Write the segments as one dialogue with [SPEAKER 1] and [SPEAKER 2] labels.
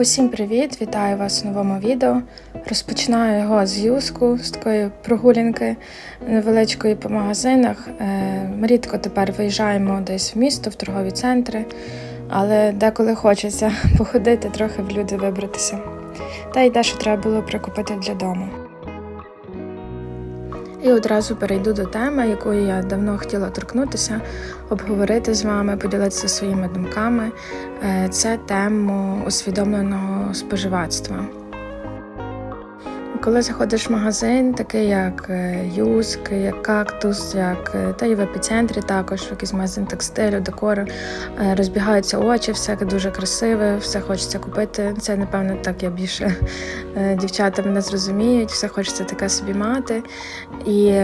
[SPEAKER 1] Усім привіт! Вітаю вас у новому відео. Розпочинаю його з юску, з такої прогулянки невеличкої по магазинах. Е, Ми рідко тепер виїжджаємо десь в місто, в торгові центри, але деколи хочеться походити, трохи в люди вибратися. Та й те, що треба було прикупити для дому. І одразу перейду до теми, якої я давно хотіла торкнутися, обговорити з вами, поділитися своїми думками. Е, Це тема усвідомленого споживацтва. Коли заходиш в магазин, такий як е, Юск, як кактус, як е, та й в епіцентрі також, в якийсь магазин текстилю, декору, е, розбігаються очі, все дуже красиве, все хочеться купити. Це, напевно, так я більше дівчата мене зрозуміють, все хочеться таке собі мати. І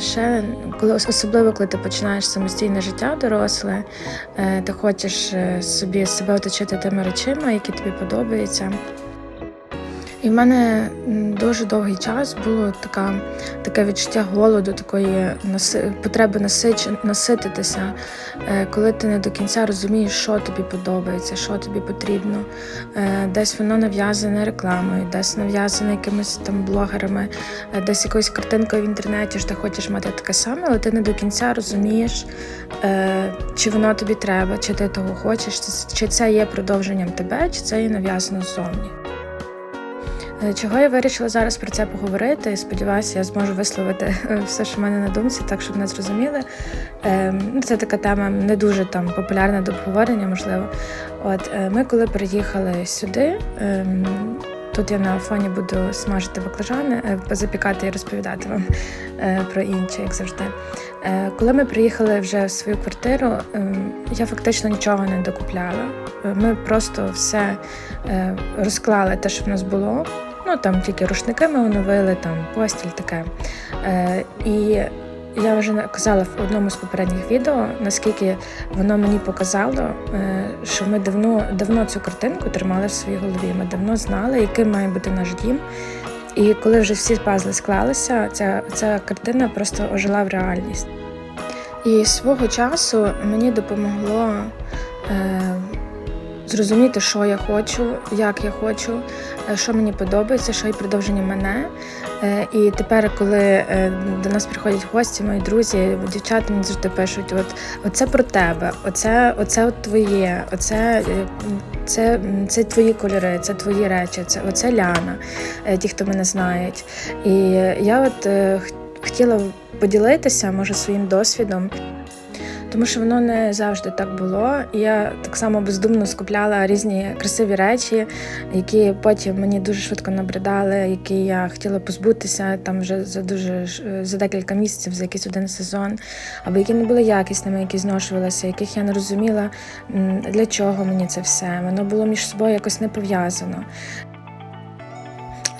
[SPEAKER 1] ще коли особливо, коли ти починаєш самостійне життя доросле, ти хочеш собі себе оточити тими речами, які тобі подобаються. І в мене дуже довгий час було така, таке відчуття голоду, такої наси, потреби насич, насититися, е, коли ти не до кінця розумієш, що тобі подобається, що тобі потрібно. Е, Десь воно нав'язане рекламою, десь нав'язане якимись там блогерами, е, десь якоюсь картинкою в інтернеті, що ти хочеш мати таке саме, але ти не до кінця розумієш, чи воно тобі треба, чи ти того хочеш, чи це є продовженням тебе, чи це є нав'язано ззовні. Е, Чого я вирішила зараз про це поговорити? Сподіваюся, я зможу висловити е, все, що в мене на думці, так щоб мене зрозуміли. Е, ну, Це така тема не дуже там популярна до обговорення, можливо. От е, ми, коли приїхали сюди. ем, Тут я на фоні буду смажити баклажани, запікати і розповідати вам про інше, як завжди. Коли ми приїхали вже в свою квартиру, ем, я фактично нічого не докупляла. Ми просто все розклали те, що в нас було. Ну там тільки рушники ми оновили, там постіль таке. Е, і я вже казала в одному з попередніх відео, наскільки воно мені показало, е, що ми давно, давно цю картинку тримали в своїй голові. Ми давно знали, яким має бути наш дім. І коли вже всі пазли склалися, ця, ця картина просто ожила в реальність. І свого часу мені допомогло е, зрозуміти, що я хочу, як я хочу, е, що мені подобається, що є продовження мене. Е, І тепер, коли е, до нас приходять гості, мої друзі, дівчата мені завжди пишуть: от оце про тебе, оце, оце от твоє, оце. Це, це твої кольори, це твої речі, це оце Ляна, ті, хто мене знають. І я от хотіла поділитися, може, своїм досвідом, тому що воно не завжди так було. Я так само бездумно скупляла різні красиві речі, які потім мені дуже швидко набридали, які я хотіла позбутися там вже за дуже за декілька місяців, за якийсь один сезон, або які не були якісними, які зношувалися, яких я не розуміла, для чого мені це все. Воно було між собою якось не пов'язано.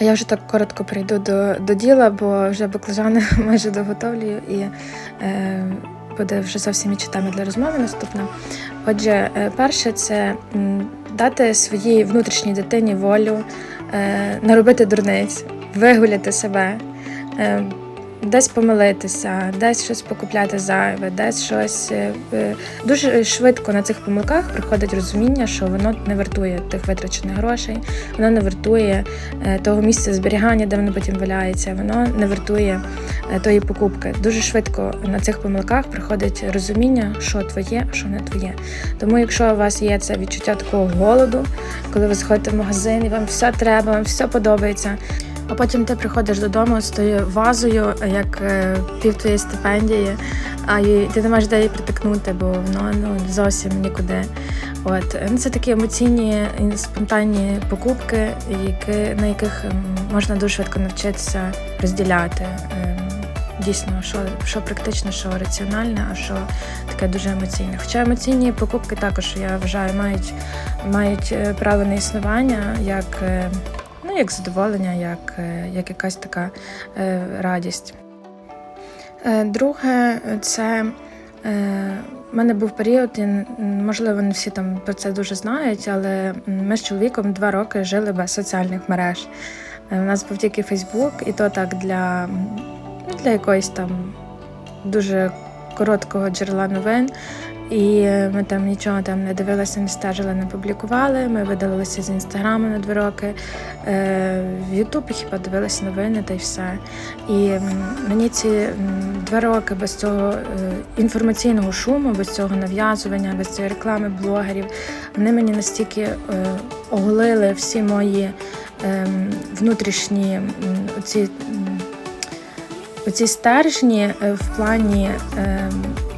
[SPEAKER 1] Я вже так коротко прийду до, до діла, бо вже баклажани майже доготовлюю і е, буде вже зовсім і тема для розмови наступна. Отже, е, перше це дати своїй внутрішній дитині волю, е, наробити дурниць, вигуляти себе. Десь помилитися, десь щось покупляти зайве, десь щось е, е, дуже швидко на цих помилках приходить розуміння, що воно не вартує тих витрачених грошей, воно не вартує е, того місця зберігання, де воно потім валяється, воно не вартує тої покупки. Дуже швидко на цих помилках приходить розуміння, що твоє, а що не твоє. Тому, якщо у вас є це відчуття такого голоду, коли ви заходите в магазин і вам все треба, вам все подобається. А потім ти приходиш додому з тою вазою, як е, пів твоєї стипендії, а ти не маєш де її притикнути, бо воно ну, зовсім нікуди. От ну, це такі емоційні і спонтанні покупки, які, на яких можна дуже швидко навчитися розділяти. ем, Дійсно, що, що практично, що раціональне, а що таке дуже емоційне. Хоча емоційні покупки також я вважаю мають, мають е, право на існування як, е, як задоволення, як, е, як якась така е, радість. Е, Друге, це в мене був період, і, можливо, не всі там про це дуже знають, але ми з чоловіком два роки жили без соціальних мереж. У нас був тільки Фейсбук, і то так для, ну, для якоїсь там дуже короткого джерела новин. І ми там нічого там не дивилися, не стежили, не публікували. Ми видалилися з інстаграму на два роки. Е, В Ютуб хіба дивилися новини та й все. І мені ці два роки без цього е, інформаційного шуму, без цього нав'язування, без цієї реклами блогерів, вони мені настільки е, оголили всі мої внутрішні м, оці. стержні в плані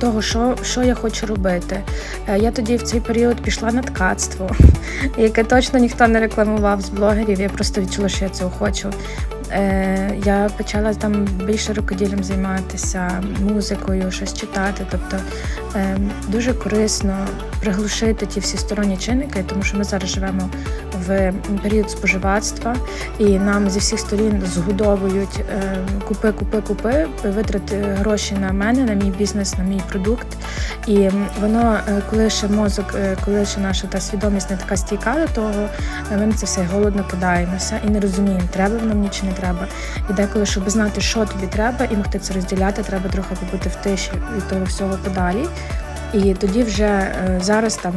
[SPEAKER 1] того, що, що я хочу робити. Е, Я тоді в цей період пішла на ткацтво, яке точно ніхто не рекламував з блогерів. Я просто відчула, що я цього хочу. Е, Я почала там більше рукоділлям займатися, музикою, щось читати. Тобто е, дуже корисно приглушити ті всі сторонні чинники, тому що ми зараз живемо період споживацтва, і нам зі всіх сторін згодовують е, купи, купи, купи, витрати гроші на мене, на мій бізнес, на мій продукт. І воно, е, коли ще мозок, е, коли ще наша та свідомість не така стійка до того, ми на це все голодно кидаємося і не розуміємо, треба воно мені чи не треба. І деколи, щоб знати, що тобі треба, і могти це розділяти, треба трохи побути в тиші від того всього подалі. І тоді вже зараз там.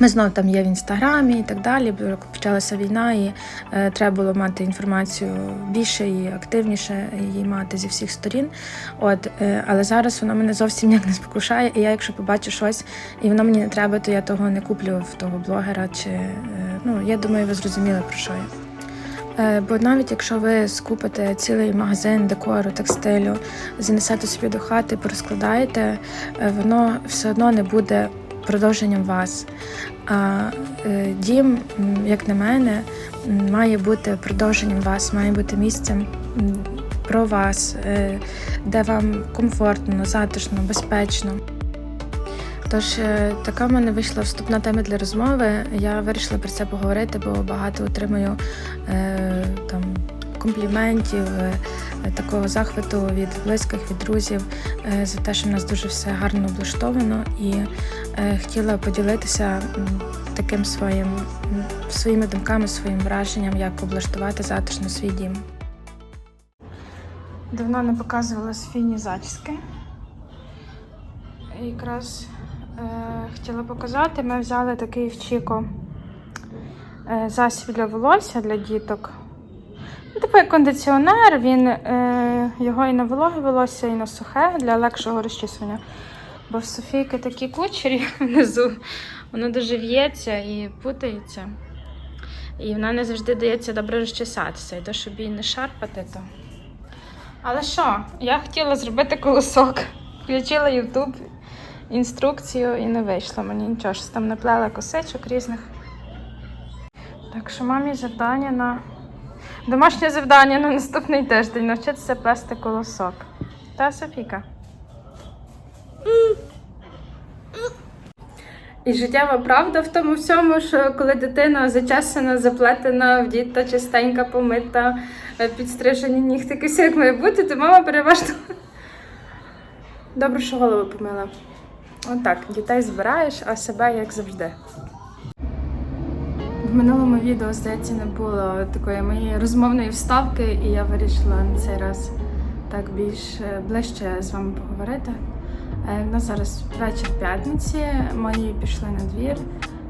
[SPEAKER 1] Ми знову там є в інстаграмі і так далі. Почалася війна, і е, треба було мати інформацію більше і активніше її мати зі всіх сторін. От, е, але зараз воно мене зовсім ніяк не спокушає. І я, якщо побачу щось, і воно мені не треба, то я того не куплю в того блогера. Чи е, ну я думаю, ви зрозуміли про що я. Бо навіть якщо ви скупите цілий магазин декору, текстилю, занесете собі до хати, порозкладаєте, воно все одно не буде продовженням вас. А е, дім, як на мене, має бути продовженням вас, має бути місцем про вас, е, де вам комфортно, затишно, безпечно. Тож е, така в мене вийшла вступна тема для розмови. Я вирішила про це поговорити, бо багато отримую е, там компліментів, е, такого захвату від близьких, від друзів е, за те, що в нас дуже все гарно облаштовано, і е, хотіла поділитися таким своїм своїми думками, своїм враженням, як облаштувати затишно свій дім. Давно не показувала Софійні зачіски. Якраз е, хотіла показати. Ми взяли такий в Чіко засіб для волосся для діток. Типу кондиціонер, він е, його і на вологе волосся, і на сухе для легшого розчісування. Бо в Софійки такі кучері внизу, воно дуже в'ється і путається. І вона не завжди дається добре розчесатися. І то, щоб її не шарпати, то. Але що, я хотіла зробити колосок. Включила YouTube, інструкцію і не вийшло мені нічого. Щось там наплела косичок різних. Так що мамі завдання на домашнє завдання на наступний тиждень навчитися плести колосок. Та Софіка. І життєва правда в тому всьому, що коли дитина зачесана, заплетена, вдіта, чистенька, помита, е, підстрижені нігтики, все як має бути, то мама переважно. Добре, що голову помила. Отак, дітей збираєш, а себе як завжди. В минулому відео, здається, не було такої моєї розмовної вставки, і я вирішила на цей раз так більш е, ближче з вами поговорити. Е, У нас зараз вечір п'ятниці, мої пішли на двір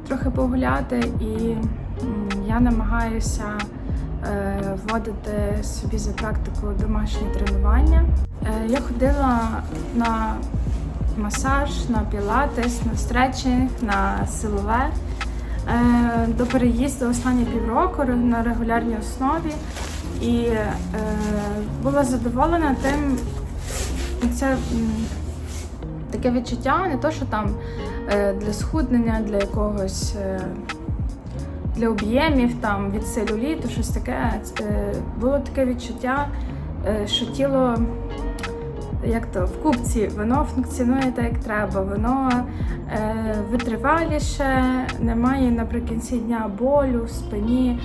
[SPEAKER 1] трохи погуляти, і я намагаюся е, вводити собі за практику домашні тренування. Е, Я ходила на масаж, на пілатес, на стретчинг, на силове. Е, До переїзду останні півроку на регулярній основі і е, була задоволена тим, це таке відчуття, не то, що там е, для схуднення, для якогось для об'ємів, там від целюліту, щось таке. Було таке відчуття, що тіло як то в купці, воно функціонує так, як треба, воно е, витриваліше, немає наприкінці дня болю в спині,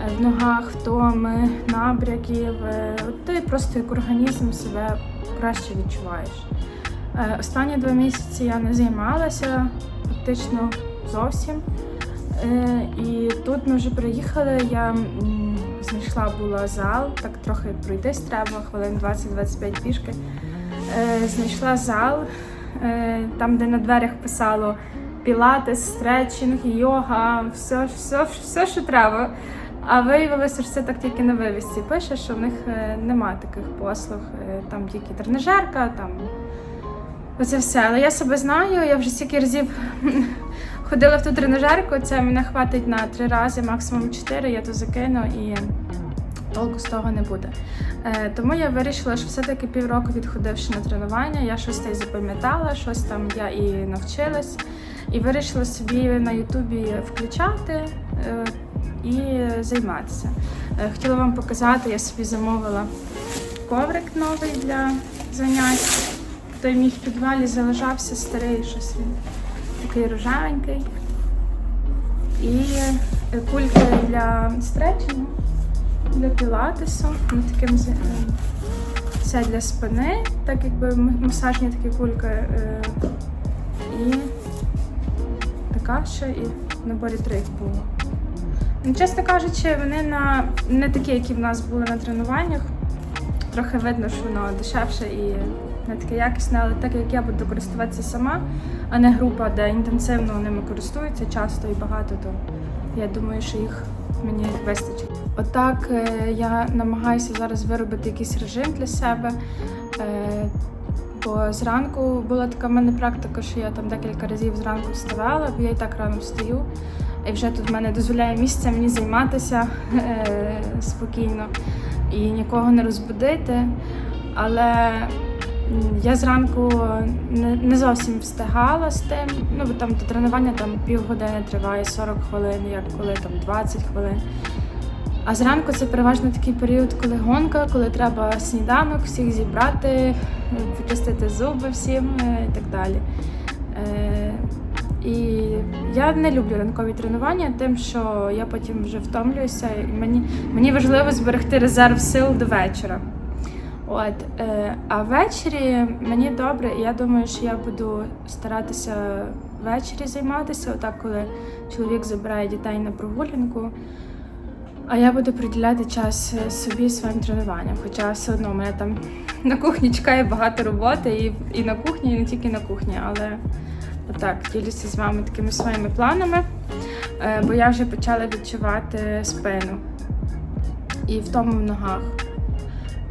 [SPEAKER 1] е, в ногах, втоми, набряків. Е, ти просто як організм себе краще відчуваєш. Е, Останні два місяці я не займалася практично зовсім. Е, І тут ми вже приїхали. Я знайшла була зал, так трохи пройтись треба, хвилин 20-25 пішки. Е, Знайшла зал, е, там, де на дверях писало пілатес, стретчинг, йога, все, все, все, що треба. А виявилося, що це так тільки на вивісці пише, що в них е, нема таких послуг. Там тільки тренажерка, там оце все. Але я себе знаю, я вже стільки разів ходила в ту тренажерку, це мене хватить на три рази, максимум чотири, я то закину і толку з того не буде. Е, тому я вирішила, що все-таки півроку відходивши на тренування, я щось та запам'ятала, щось там я і навчилась. І вирішила собі на Ютубі включати е, і займатися. Е, хотіла вам показати, я собі замовила коврик новий для занять. Той мій в підвалі залежався старий, щось він такий рожевенький. І кульки для стретчингу, для пілатесу. Ми таким це для спини, так якби масажні такі кульки. е, І така ще і в наборі три було. Ну, чесно кажучи, вони на не такі, які в нас були на тренуваннях. Трохи видно, що воно дешевше і не таке якісне, але так як я буду користуватися сама, а не група, де інтенсивно ними користуються часто і багато, то я думаю, що їх мені вистачить. Отак е, я намагаюся зараз виробити якийсь режим для себе. Е, Бо зранку була така в мене практика, що я там декілька разів зранку вставала, бо я і так рано встаю. І вже тут в мене дозволяє місце мені займатися е, спокійно і нікого не розбудити. Але я зранку не, зовсім встигала з тим. Ну, бо там тренування там півгодини триває 40 хвилин, як коли там 20 хвилин. А зранку це переважно такий період, коли гонка, коли треба сніданок, всіх зібрати, почистити зуби всім е, і так далі. Е, І я не люблю ранкові тренування, тим, що я потім вже втомлююся, і мені, мені важливо зберегти резерв сил до вечора. От, е, а ввечері мені добре, і я думаю, що я буду старатися ввечері займатися, отак, коли чоловік забирає дітей на прогулянку. А я буду приділяти час собі своїм тренуванням. Хоча все одно у мене там на кухні чекає багато роботи, і, і на кухні, і не тільки на кухні, але отак ділюся з вами такими своїми планами. Е, Бо я вже почала відчувати спину і втому в ногах.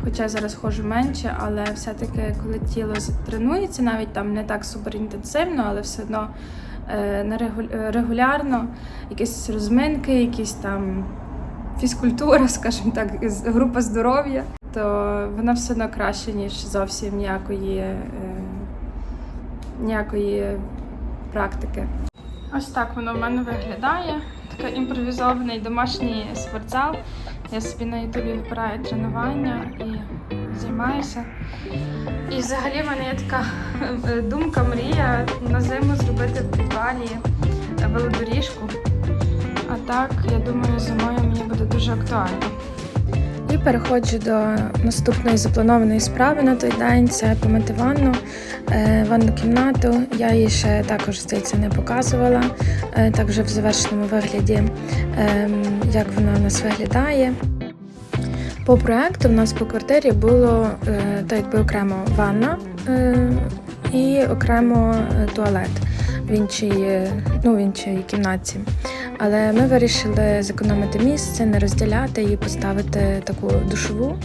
[SPEAKER 1] Хоча зараз ходжу менше, але все-таки, коли тіло тренується, навіть там не так суперінтенсивно, але все одно е, е, регулярно якісь розминки, якісь там фізкультура, скажімо так, група здоров'я, то вона все одно краще, ніж зовсім ніякої, е, ніякої практики. Ось так воно в мене виглядає. Такий імпровізований домашній спортзал. Я собі на ютубі вибираю тренування і займаюся. І взагалі в мене є така е, думка, мрія на зиму зробити в підвалі е, велодоріжку. А так, я думаю, зимою мені буде дуже актуально. І переходжу до наступної запланованої справи на той день. Це помити ванну, е, ванну кімнату. Я її ще також здається не показувала. Е, Так вже в завершеному вигляді, ем, як вона в нас виглядає. По проекту в нас по квартирі було е, так якби окремо ванна і окремо туалет в іншій, ну, в іншій кімнаті. Але ми вирішили зекономити місце, не розділяти і поставити таку душову.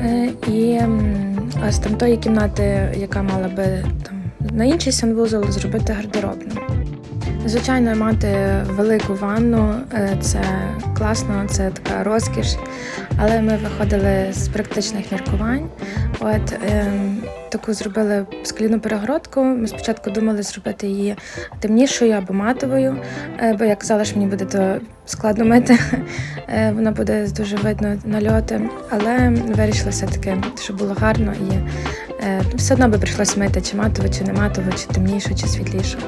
[SPEAKER 1] Е, І з тамтої кімнати, яка мала би там на інший санвузол, зробити гардеробну. Звичайно, мати велику ванну е, це класно, це така розкіш. Але ми виходили з практичних міркувань. От ем, таку зробили скляну перегородку. Ми спочатку думали зробити її темнішою або матовою, е, бо я казала, що мені буде то складно мити. Е, Воно буде дуже видно нальоти. Але вирішила все-таки, щоб було гарно і е, все одно би прийшлося мити чи матово, чи не матово, чи темнішу, чи світлішу.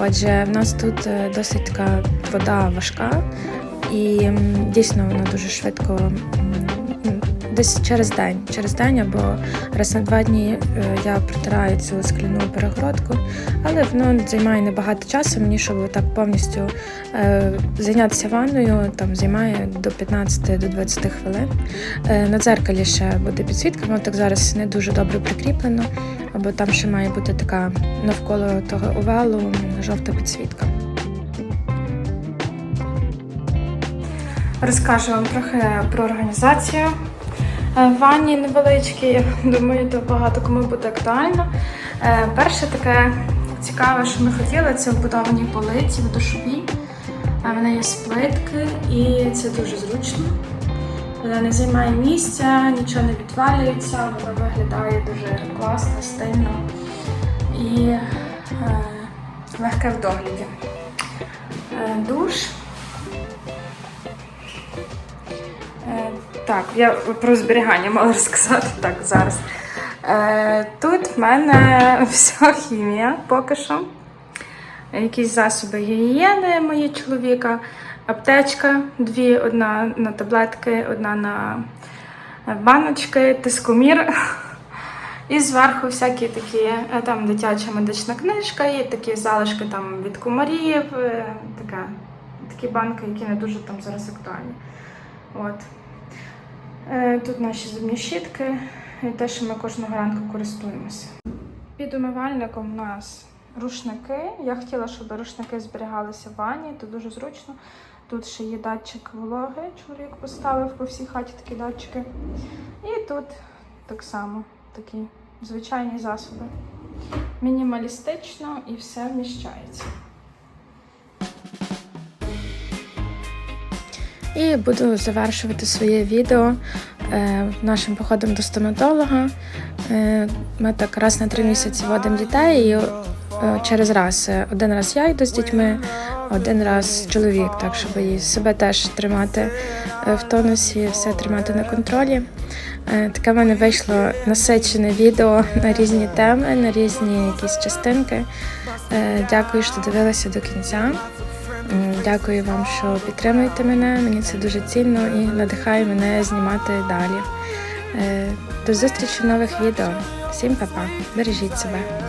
[SPEAKER 1] Отже, в нас тут е, досить така вода важка, і дійсно вона дуже швидко десь через день. Через день або раз на два дні е, я протираю цю скляну перегородку, але воно займає небагато часу. Мені щоб так повністю е, зайнятися ванною, там займає до 15 до 20 хвилин. Е, на дзеркалі ще буде підсвітка, воно так зараз не дуже добре прикріплено, або там ще має бути така навколо того овалу жовта підсвітка. Розкажу вам трохи про організацію е, ванні невеличкі. Думаю, то багато кому буде актуально. Е, Перше таке цікаве, що ми хотіли, це вбудовані полиці в душовій. Е, Вони є з плитки і це дуже зручно. Вона не займає місця, нічого не відвалюється, вона виглядає дуже класно, стильно і е, легке в догляді. Е, душ. Е, Так, я про зберігання мала розказати так зараз. Е, Тут в мене вся хімія поки що. Якісь засоби гігієни мої чоловіка, аптечка, дві, одна на таблетки, одна на баночки, тискомір. І зверху всякі такі, е, там дитяча медична книжка, і такі залишки там від комарів, е, така, такі банки, які не дуже там зараз актуальні. От. Е, Тут наші зубні щітки і те, що ми кожного ранку користуємося. Під умивальником у нас рушники. Я хотіла, щоб рушники зберігалися в ванні, то дуже зручно. Тут ще є датчик вологи, чоловік поставив по всій хаті такі датчики. І тут так само такі звичайні засоби. Мінімалістично і все вміщається. І буду завершувати своє відео е, нашим походом до стоматолога. Е, ми так раз на три місяці водимо дітей і е, через раз. Е, Один раз я йду з дітьми, один раз чоловік, так щоб і себе теж тримати е, в тонусі, все тримати на контролі. Е, Таке в мене вийшло насичене відео на різні теми, на різні якісь частинки. Е, Дякую, що дивилися до кінця. Дякую вам, що підтримуєте мене. Мені це дуже цінно і надихає мене знімати далі. До зустрічі в нових відео. Всім па-па. Бережіть себе.